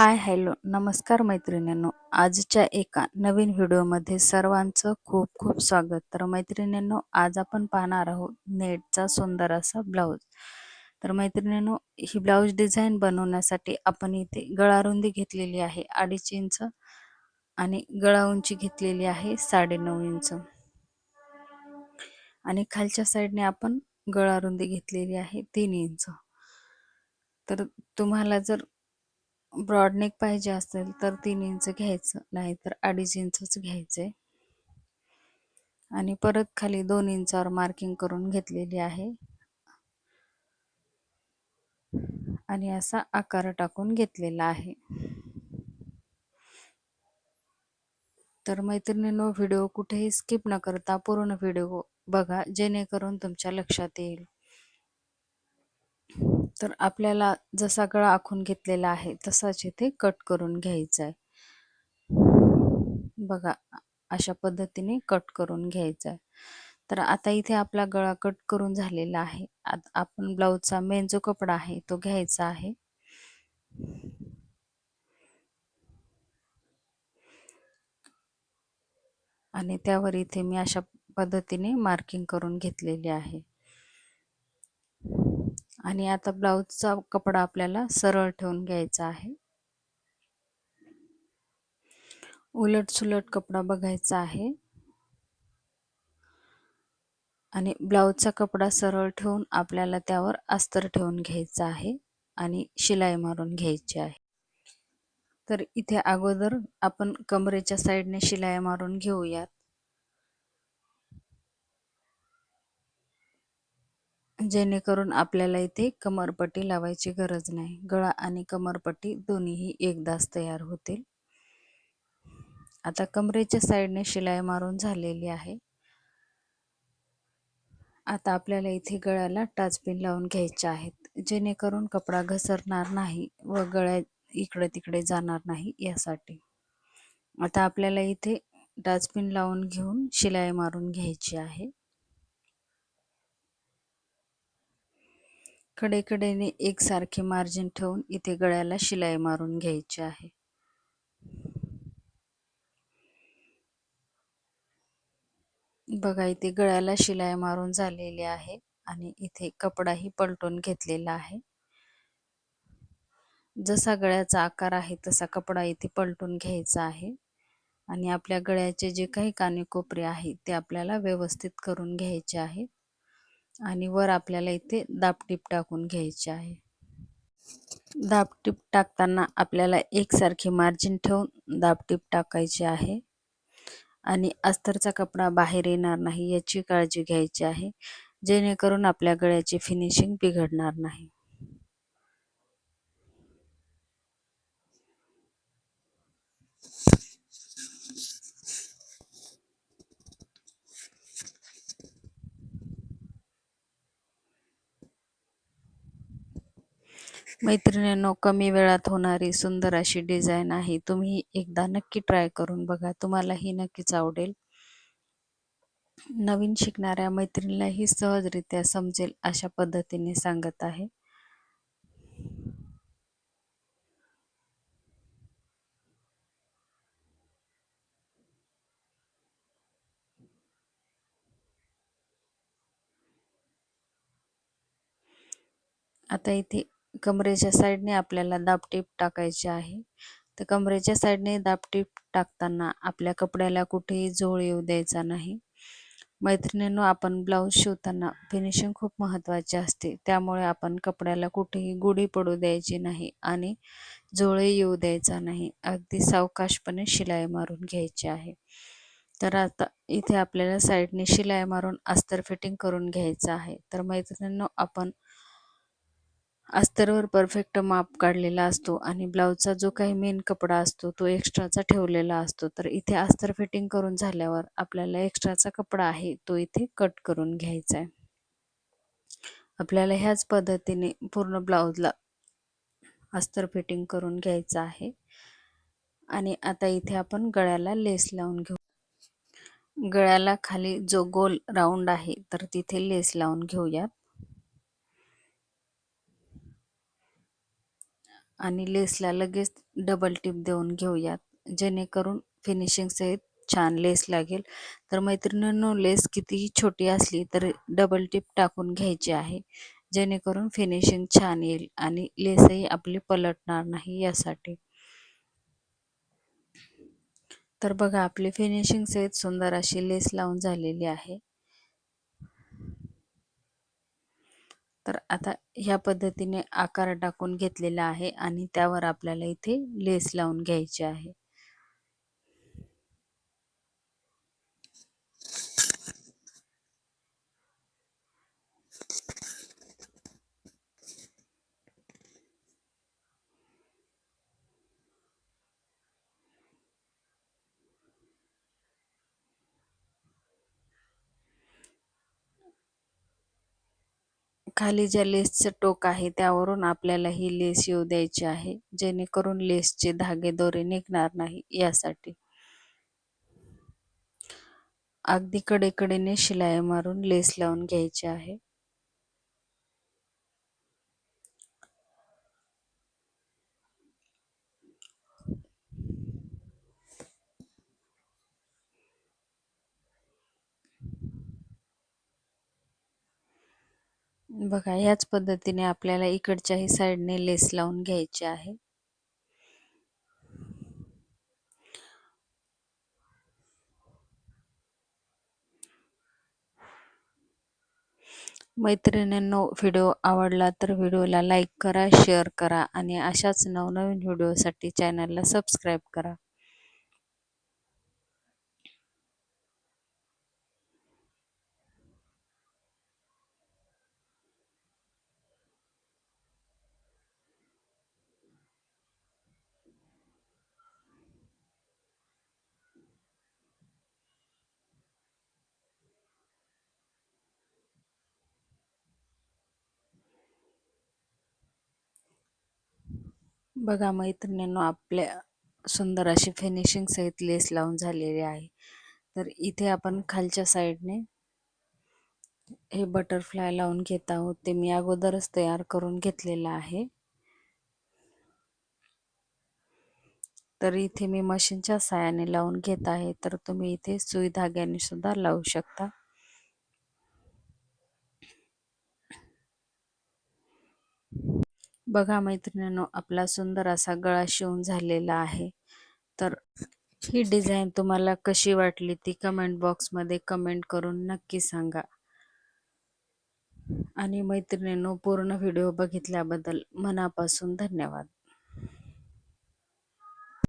Hi hello नमस्कार मैत्रिणींनो. आजच्या एका नवीन व्हिडिओमध्ये सर्वांचं खूप खूप स्वागत. तर मैत्रिणींनो आज आपण पाहणार आहोत नेटचा सुंदर असा ब्लाऊज. तर मैत्रिणींनो ही ब्लाऊज डिझाईन बनवण्यासाठी आपण इथे गळा रुंदी घेतलेली आहे अडीच इंच आणि गळा उंची घेतलेली आहे साडेनऊ इंच. आणि खालच्या साईडने आपण गळा रुंदी घेतलेली आहे तीन इंच. तर तुम्हाला जर ब्रॉडनेक पाहिजे असेल तर तीन इंच घ्यायचं नाही तर अडीच इंचच घ्यायचे. आणि परत खाली दोन इंचावर मार्किंग करून घेतलेली आहे. आणि असा आकार टाकून घेतलेला आहे. तर मैत्रिणींनो व्हिडिओ कुठेही स्किप न करता पूर्ण व्हिडिओ बघा जेणेकरून तुमच्या लक्षात येईल. तर आपल्याला जसा गळा आखून घेतलेला आहे तसाच इथे कट करून घ्यायचा आहे. बघा अशा पद्धतीने कट करून घ्यायचा आहे. तर आता इथे आपला गळा कट करून झालेला आहे. आपण ब्लाऊजचा मेन जो कपडा आहे तो घ्यायचा आहे. आणि त्यावर इथे मी अशा पद्धतीने मार्किंग करून घेतलेली आहे. आणि आता ब्लाऊजचा कपडा आपल्याला सरळ ठेवून घ्यायचा आहे. उलट सुलट कपडा बघायचा आहे. आणि ब्लाऊजचा कपडा सरळ ठेवून आपल्याला त्यावर अस्तर ठेवून घ्यायचा आहे आणि शिलाई मारून घ्यायची आहे. तर इथे अगोदर आपण कमरेच्या साईडने शिलाई मारून घेऊयात. जेणेकरून आपल्याला इथे कमरपट्टी लावायची गरज नाही. गळा आणि कमरपट्टी दोन्हीही एकदाच तयार होतील. आता कमरेच्या साईडने शिलाई मारून झालेली आहे. आता आपल्याला इथे गळ्याला टाचपिन लावून घ्यायचे आहेत. जेणेकरून कपडा घसरणार नाही व गळ्या इकडे तिकडे जाणार नाही यासाठी. आता आपल्याला इथे टाचपिन लावून घेऊन शिलाई मारून घ्यायची आहे. कडेकडेने एकसारखे मार्जिन ठेवून इथे गळ्याला शिलाई मारून घ्यायची आहे. बघा इथे गळ्याला शिलाई मारून झालेली आहे आणि इथे कपडाही पलटून घेतलेला आहे. जसा गळ्याचा आकार आहे तसा कपडा इथे पलटून घ्यायचा आहे आणि आपल्या गळ्याचे जे काही कानेकोपरे आहेत ते आपल्याला व्यवस्थित करून घ्यायचे आहेत आणि वर आपल्याला इथे दापटीप टाकून घ्यायचे आहे. दापटीप टाकताना आपल्याला एकसारखी मार्जिन ठेवून दापटीप टाकायची आहे. आणि अस्तरचा कपडा बाहेर येणार नाही याची काळजी घ्यायची आहे जेणेकरून आपल्या गळ्याची फिनिशिंग बिघडणार नाही. मैत्रिणींनो कमी वेळात होणारी सुंदर अशी डिझाईन आहे. तुम्ही एकदा नक्की ट्राय करून बघा. तुम्हाला ही नक्कीच आवडेल. नवीन शिकणाऱ्या मैत्रिणीलाही सहजरित्या समजेल अशा पद्धतीने सांगत आहे. आता इथे कमरेच्या साईडने आपल्याला दापटीप टाकायची आहे. तर कमरेच्या साईडने दापटीप टाकताना आपल्या कपड्याला कुठेही झोळ येऊ द्यायचा नाही. मैत्रिणींनो आपण ब्लाऊज शिवताना फिनिशिंग खूप महत्त्वाची असते. त्यामुळे आपण कपड्याला कुठेही गुढी पडू द्यायची नाही आणि झोळे येऊ द्यायचा नाही. अगदी सावकाशपणे शिलाई मारून घ्यायची आहे. तर आता इथे आपल्याला साईडने शिलाई मारून अस्तर फिटिंग करून घ्यायचं आहे. तर मैत्रिणींनो आपण अस्तरवर परफेक्ट माप काढलेला असतो आणि ब्लाऊजचा जो काही मेन कपडा असतो तो एक्स्ट्राचा ठेवलेला असतो. तर इथे अस्तर फिटिंग करून झाल्यावर आपल्याला एक्स्ट्राचा कपडा आहे तो इथे कट करून घ्यायचा आहे. आपल्याला ह्याच पद्धतीने पूर्ण ब्लाऊजला अस्तर फिटिंग करून घ्यायचं आहे. आणि आता इथे आपण गळ्याला लेस लावून घेऊ. गळ्याला खाली जो गोल राऊंड आहे तर तिथे लेस लावून घेऊयात. आणि लेसला लगेच डबल टिप देऊन घेऊयात. जेणेकरून फिनिशिंग सहित छान लेस लागेल. तर मैत्रिणींनो लेस कितीही छोटी असली तरी डबल टिप टाकून घ्यायची आहे. जेणेकरून फिनिशिंग छान येईल आणि लेसही आपली पलटणार नाही यासाठी. तर बघा आपली फिनिशिंग सहित सुंदर अशी लेस लावून झालेली आहे. तर आता ह्या पद्धतीने आकार टाकून घेतलेला आहे आणि त्यावर आपल्याला इथे लेस लावून घ्यायची आहे. खाली ज्या लेसचं टोक आहे त्यावरून आपल्याला ही लेस येऊ द्यायची आहे. जेणेकरून लेसचे धागे दोरे निघणार नाही यासाठी. अगदी कडेकडेने शिलाई मारून लेस लावून घ्यायची आहे. बघा ह्याच पद्धतीने आपल्याला इकडच्याही साईडने लेस लावून घ्यायची आहे. मैत्रिणींनो व्हिडिओ आवडला तर व्हिडिओला लाईक करा शेअर करा आणि अशाच नवनवीन व्हिडिओसाठी चॅनलला सबस्क्राईब करा. बघा मैत्रिणींनो आपल्या सुंदर अशी फिनिशिंग सहित लेस लावून झालेली आहे. तर इथे आपण खालच्या साईडने हे बटरफ्लाय लावून घेत आहोत. ते मी अगोदरच तयार करून घेतलेलं आहे. तर इथे मी मशीनच्या साहाय्याने लावून घेत आहे. तर तुम्ही इथे सुई धाग्याने सुद्धा लावू शकता. बघा मैत्रिणींनो आपला सुंदर असा गळा शिवून झालेला आहे. तर ही डिझाईन तुम्हाला कशी वाटली ती कमेंट बॉक्समध्ये कमेंट करून नक्की सांगा. आणि मैत्रिणींनो पूर्ण व्हिडिओ बघितल्याबद्दल मनापासून धन्यवाद.